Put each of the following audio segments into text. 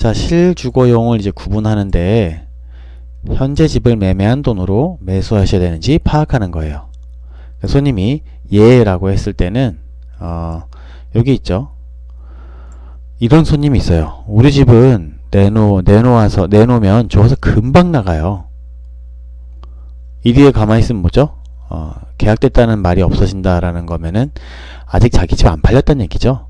자, 실주거용을 이제 구분하는데 현재 집을 매매한 돈으로 매수하셔야 되는지 파악하는 거예요. 그러니까 손님이 예라고 했을 때는 어, 여기 있죠. 이런 손님이 있어요. 우리 집은 내놓 내놓아서 내놓으면 좋아서 금방 나가요. 이 뒤에 가만히 있으면 뭐죠? 어, 계약됐다는 말이 없어진다라는 거면은 아직 자기 집 안 팔렸다는 얘기죠.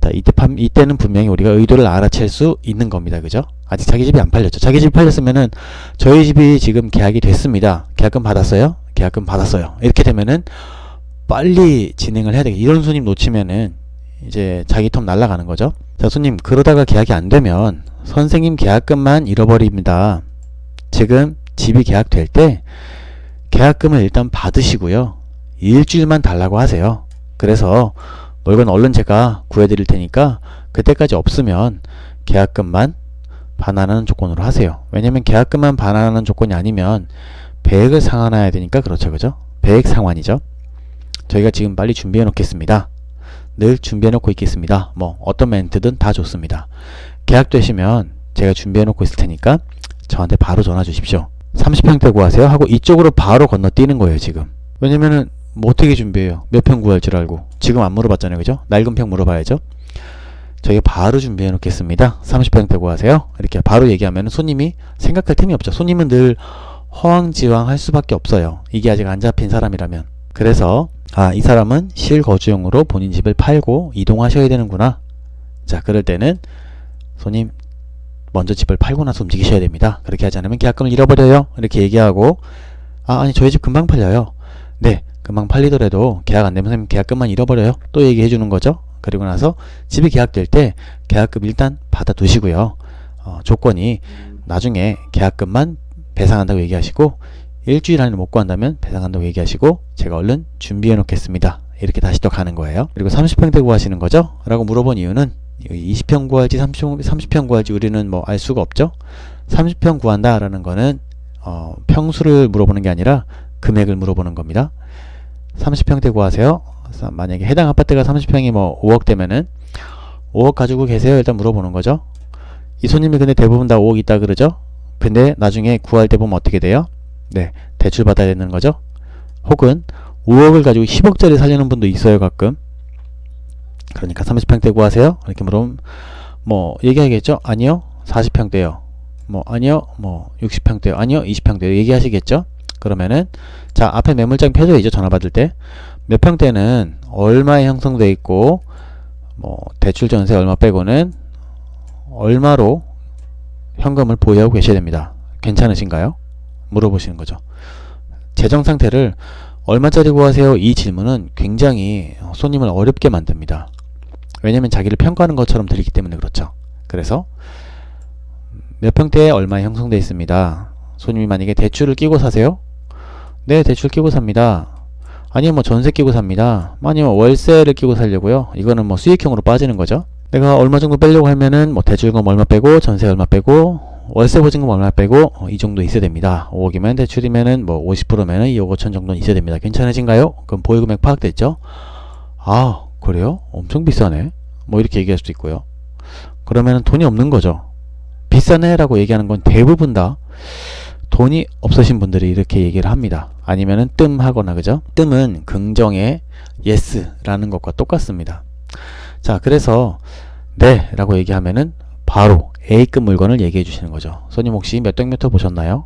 자, 이때 판, 이때는 분명히 우리가 의도를 알아챌 수 있는 겁니다. 그죠? 아직 자기 집이 안 팔렸죠. 자기 집이 팔렸으면은 저희 집이 지금 계약이 됐습니다. 계약금 받았어요? 계약금 받았어요. 이렇게 되면은 빨리 진행을 해야 되겠 이런 손님 놓치면은 이제 자기 텀 날라가는 거죠. 자, 손님 그러다가 계약이 안 되면 선생님 계약금만 잃어버립니다. 지금 집이 계약될 때 계약금을 일단 받으시고요. 일주일만 달라고 하세요. 그래서 뭐 이건 얼른 제가 구해드릴 테니까 그때까지 없으면 계약금만 반환하는 조건으로 하세요. 왜냐면 계약금만 반환하는 조건이 아니면 배액을 상환해야 되니까 그렇죠. 그죠? 배액 상환이죠. 저희가 지금 빨리 준비해 놓겠습니다. 늘 준비해 놓고 있겠습니다. 뭐 어떤 멘트든 다 좋습니다. 계약되시면 제가 준비해 놓고 있을 테니까 저한테 바로 전화 주십시오. 30평대 구하세요? 하고 이쪽으로 바로 건너뛰는 거예요 지금. 왜냐면은 뭐 어떻게 준비해요? 몇 평 구할 줄 알고. 지금 안 물어봤잖아요 그죠? 낡은 평 물어봐야죠. 저희가 바로 준비해 놓겠습니다. 30평대 구하세요. 이렇게 바로 얘기하면 손님이 생각할 틈이 없죠. 손님은 늘 허황지황 할 수밖에 없어요. 이게 아직 안 잡힌 사람이라면. 그래서 아 이 사람은 실거주용으로 본인 집을 팔고 이동하셔야 되는구나. 자 그럴 때는 손님 먼저 집을 팔고 나서 움직이셔야 됩니다. 그렇게 하지 않으면 계약금을 잃어버려요. 이렇게 얘기하고 아 아니 저희 집 금방 팔려요. 네 금방 팔리더라도 계약 안 되면 계약금만 잃어버려요. 또 얘기해 주는 거죠. 그리고 나서 집이 계약될 때 계약금 일단 받아 두시고요. 어, 조건이 나중에 계약금만 배상한다고 얘기하시고 일주일 안에 못 구한다면 배상한다고 얘기하시고 제가 얼른 준비해 놓겠습니다. 이렇게 다시 또 가는 거예요. 그리고 30평대 구하시는 거죠? 라고 물어본 이유는 20평 구할지 30평, 30평 구할지 우리는 뭐 알 수가 없죠. 30평 구한다 라는 거는 어, 평수를 물어보는 게 아니라 금액을 물어보는 겁니다. 30평대 구하세요. 만약에 해당 아파트가 30평이 뭐 5억 되면은 5억 가지고 계세요? 일단 물어보는 거죠. 이 손님이 근데 대부분 다 5억 있다 그러죠? 근데 나중에 구할 때 보면 어떻게 돼요? 네, 대출 받아야 되는 거죠. 혹은 5억을 가지고 10억짜리 살려는 분도 있어요, 가끔. 그러니까 30평대 구하세요? 이렇게 물으면 뭐 얘기하겠죠? 아니요. 40평대요. 뭐 아니요. 뭐 60평대요. 아니요. 20평대요. 얘기하시겠죠? 그러면은 자, 앞에 매물장 펴져 있죠. 전화 받을 때. 몇 평대는 얼마에 형성돼 있고 뭐 대출 전세 얼마 빼고는 얼마로 현금을 보유하고 계셔야 됩니다. 괜찮으신가요? 물어보시는 거죠. 재정 상태를 얼마짜리 구하세요? 이 질문은 굉장히 손님을 어렵게 만듭니다. 왜냐면 자기를 평가하는 것처럼 들리기 때문에 그렇죠. 그래서 몇 평대에 얼마에 형성되어 있습니다. 손님이 만약에 대출을 끼고 사세요? 네, 대출 끼고 삽니다. 아니면 뭐 전세 끼고 삽니다. 아니면 월세를 끼고 살려고요. 이거는 뭐 수익형으로 빠지는 거죠. 내가 얼마 정도 빼려고 하면은 뭐 대출금 얼마 빼고 전세 얼마 빼고 월세 보증금 얼마 빼고 어, 이 정도 있어야 됩니다. 5억이면 대출이면은 뭐 50%면은 2억 5천 정도는 있어야 됩니다. 괜찮으신가요? 그럼 보유금액 파악됐죠? 아 그래요? 엄청 비싸네. 뭐 이렇게 얘기할 수도 있고요. 그러면은 돈이 없는 거죠. 비싸네 라고 얘기하는 건 대부분 다 돈이 없으신 분들이 이렇게 얘기를 합니다. 아니면은 뜸 하거나 그죠? 뜸은 긍정의 yes 라는 것과 똑같습니다. 자 그래서 네 라고 얘기하면은 바로 A급 물건을 얘기해 주시는 거죠. 손님 혹시 몇 동몇호 보셨나요?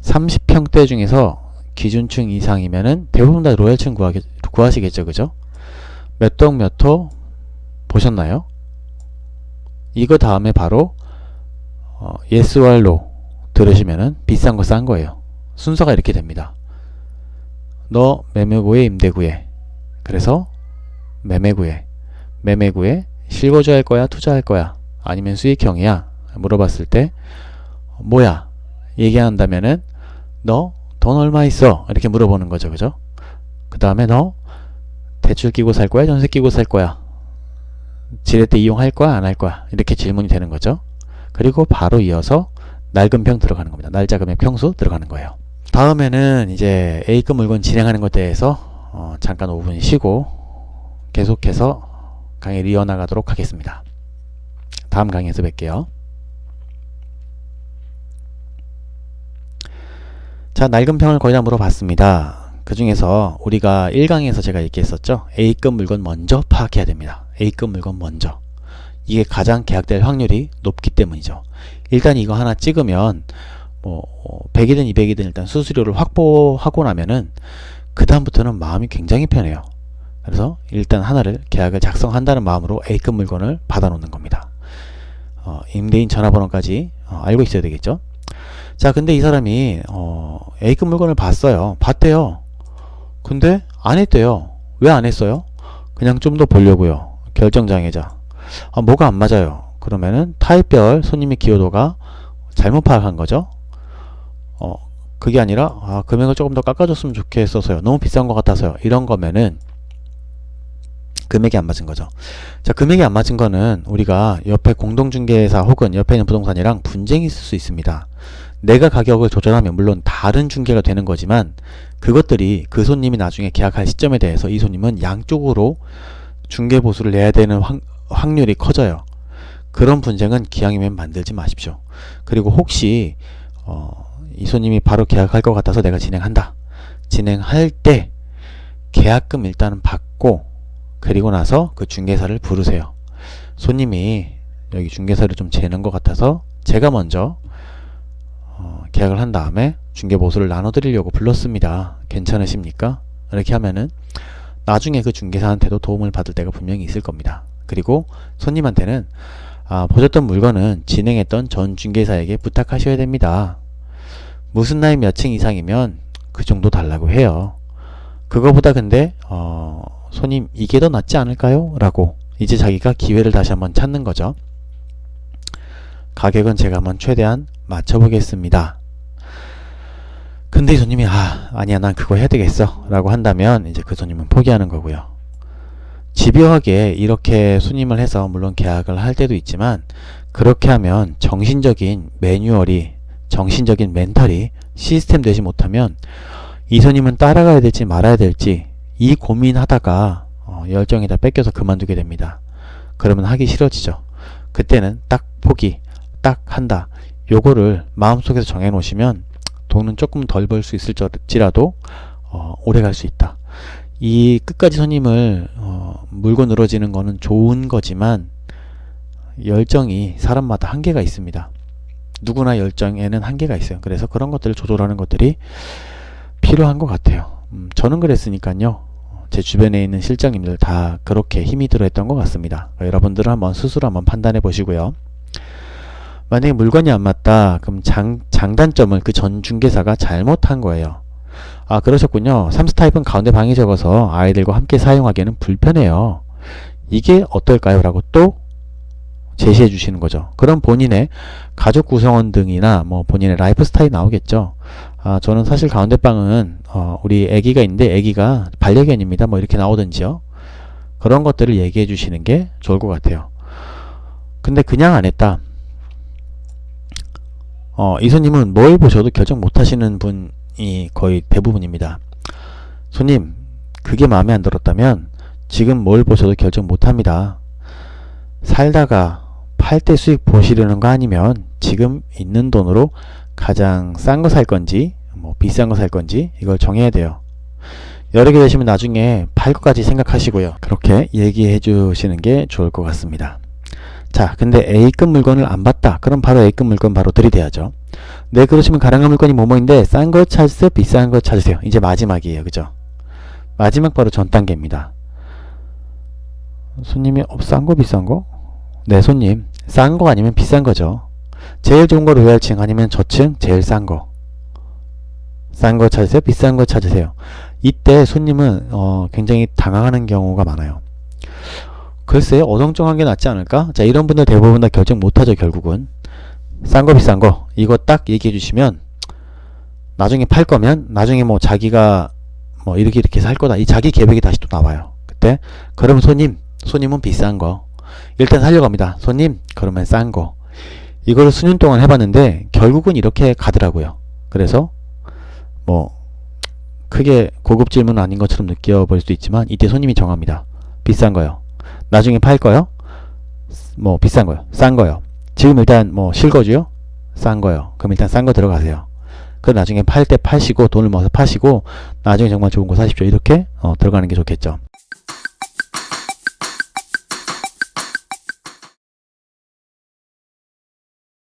30평대 중에서 기준층 이상이면은 대부분 다 로얄층 구하시겠죠. 그죠? 몇 동 몇 호 보셨나요? 이거 다음에 바로 어, 예스와 로 들으시면은 비싼 거 싼 거예요. 순서가 이렇게 됩니다. 너 매매구에 임대구에. 그래서 매매구에. 매매구에 실거주 할 거야 투자할 거야? 아니면 수익형이야? 물어봤을 때 뭐야? 얘기한다면은 너 돈 얼마 있어? 이렇게 물어보는 거죠. 그죠? 그 다음에 너 대출 끼고 살 거야? 전세 끼고 살 거야? 지렛대 이용할 거야? 안 할 거야? 이렇게 질문이 되는 거죠. 그리고 바로 이어서 낡은 평 들어가는 겁니다. 날짜 금액 평수 들어가는 거예요. 다음에는 이제 A급 물건 진행하는 것에 대해서 어, 잠깐 5분 쉬고 계속해서 강의를 이어나가도록 하겠습니다. 다음 강의에서 뵐게요. 자, 낡은 평을 거의 다 물어봤습니다. 그 중에서 우리가 1강에서 제가 얘기했었죠. A급 물건 먼저 파악해야 됩니다. A급 물건 먼저. 이게 가장 계약될 확률이 높기 때문이죠. 일단 이거 하나 찍으면 뭐 100이든 200이든 일단 수수료를 확보하고 나면은 그 다음부터는 마음이 굉장히 편해요. 그래서 일단 하나를 계약을 작성한다는 마음으로 A급 물건을 받아 놓는 겁니다. 어, 임대인 전화번호까지 어, 알고 있어야 되겠죠. 자, 근데 이 사람이 어, A급 물건을 봤어요. 봤대요. 근데 안 했대요. 왜 안 했어요? 그냥 좀 더 보려고요. 결정장애자. 아, 뭐가 안 맞아요. 그러면은 타입별 손님의 기여도가 잘못 파악한 거죠. 어, 그게 아니라 아, 금액을 조금 더 깎아줬으면 좋겠어서요. 너무 비싼 것 같아서요. 이런 거면은 금액이 안 맞은 거죠. 자, 금액이 안 맞은 거는 우리가 옆에 공동중개사 혹은 옆에 있는 부동산이랑 분쟁이 있을 수 있습니다. 내가 가격을 조절하면 물론 다른 중개가 되는 거지만 그것들이 그 손님이 나중에 계약할 시점에 대해서 이 손님은 양쪽으로 중개 보수를 내야 되는 확, 확률이 커져요. 그런 분쟁은 기왕이면 만들지 마십시오. 그리고 혹시 어, 이 손님이 바로 계약할 것 같아서 내가 진행한다. 진행할 때 계약금 일단은 받고 그리고 나서 그 중개사를 부르세요. 손님이 여기 중개사를 좀 재는 것 같아서 제가 먼저 어, 계약을 한 다음에 중개 보수를 나눠드리려고 불렀습니다. 괜찮으십니까? 이렇게 하면은 나중에 그 중개사한테도 도움을 받을 때가 분명히 있을 겁니다. 그리고 손님한테는 아, 보셨던 물건은 진행했던 전 중개사에게 부탁하셔야 됩니다. 무슨 나이 몇 층 이상이면 그 정도 달라고 해요. 그거보다 근데 어, 손님 이게 더 낫지 않을까요? 라고 이제 자기가 기회를 다시 한번 찾는 거죠. 가격은 제가 한번 최대한 맞춰보겠습니다. 근데 이 손님이 아 아니야 난 그거 해야 되겠어 라고 한다면 이제 그 손님은 포기하는 거고요. 집요하게 이렇게 손님을 해서 물론 계약을 할 때도 있지만 그렇게 하면 정신적인 매뉴얼이 정신적인 멘탈이 시스템 되지 못하면 이 손님은 따라가야 될지 말아야 될지 이 고민하다가 어, 열정이 다 뺏겨서 그만두게 됩니다. 그러면 하기 싫어지죠. 그때는 딱 포기, 딱 한다. 요거를 마음속에서 정해 놓으시면 돈은 조금 덜 벌 수 있을지라도 어, 오래 갈 수 있다. 이 끝까지 손님을 어, 물고 늘어지는 거는 좋은 거지만 열정이 사람마다 한계가 있습니다. 누구나 열정에는 한계가 있어요. 그래서 그런 것들을 조절하는 것들이 필요한 것 같아요. 음, 저는 그랬으니까요. 제 주변에 있는 실장님들 다 그렇게 힘이 들어 했던 것 같습니다. 여러분들은 한번 스스로 한번 판단해 보시고요. 만약에 물건이 안 맞다, 그럼 장, 장단점을 그 전 중개사가 잘못한 거예요. 아, 그러셨군요. 3스 타입은 가운데 방이 적어서 아이들과 함께 사용하기에는 불편해요. 이게 어떨까요? 라고 또 제시해 주시는 거죠. 그럼 본인의 가족 구성원 등이나 뭐 본인의 라이프 스타일이 나오겠죠. 아, 저는 사실 가운데 방은 어, 우리 아기가 있는데 아기가 반려견입니다. 뭐 이렇게 나오든지요. 그런 것들을 얘기해 주시는 게 좋을 것 같아요. 근데 그냥 안 했다. 어, 이 손님은 뭘 보셔도 결정 못 하시는 분이 거의 대부분입니다. 손님, 그게 마음에 안 들었다면 지금 뭘 보셔도 결정 못 합니다. 살다가 팔 때 수익 보시려는 거 아니면 지금 있는 돈으로 가장 싼 거 살 건지 뭐 비싼 거 살 건지 이걸 정해야 돼요. 여러 개 되시면 나중에 팔 것까지 생각하시고요. 그렇게 얘기해 주시는 게 좋을 것 같습니다. 자, 근데 A급 물건을 안 봤다. 그럼 바로 A급 물건 바로 들이대야죠. 네, 그러시면 가능한 물건이 뭐뭐인데 싼거 찾으세요? 비싼 거 찾으세요? 이제 마지막이에요. 그죠? 마지막 바로 전 단계입니다. 손님이 어, 싼 거 비싼 거? 네, 손님. 싼 거 아니면 비싼 거죠. 제일 좋은 거 로얄층 아니면 저층 제일 싼 거. 싼 거 찾으세요? 비싼 거 찾으세요? 이때 손님은 어, 굉장히 당황하는 경우가 많아요. 글쎄 어정쩡한 게 낫지 않을까? 자 이런 분들 대부분 다 결정 못하죠 결국은. 싼 거 비싼 거. 이거 딱 얘기해 주시면 나중에 팔 거면 나중에 뭐 자기가 뭐 이렇게 이렇게 살 거다. 이 자기 계획이 다시 또 나와요. 그때 그럼 손님 손님은 비싼 거. 일단 살려고 합니다. 손님 그러면 싼 거. 이거를 수년 동안 해봤는데 결국은 이렇게 가더라고요. 그래서 뭐 크게 고급 질문은 아닌 것처럼 느껴볼 수도 있지만 이때 손님이 정합니다. 비싼 거요 나중에 팔 거요? 뭐 비싼 거요? 싼 거요? 지금 일단 뭐 실거주요? 싼 거요. 그럼 일단 싼 거 들어가세요. 그 나중에 팔 때 파시고 돈을 모아서 파시고 나중에 정말 좋은 거 사십시오. 이렇게 어, 들어가는 게 좋겠죠.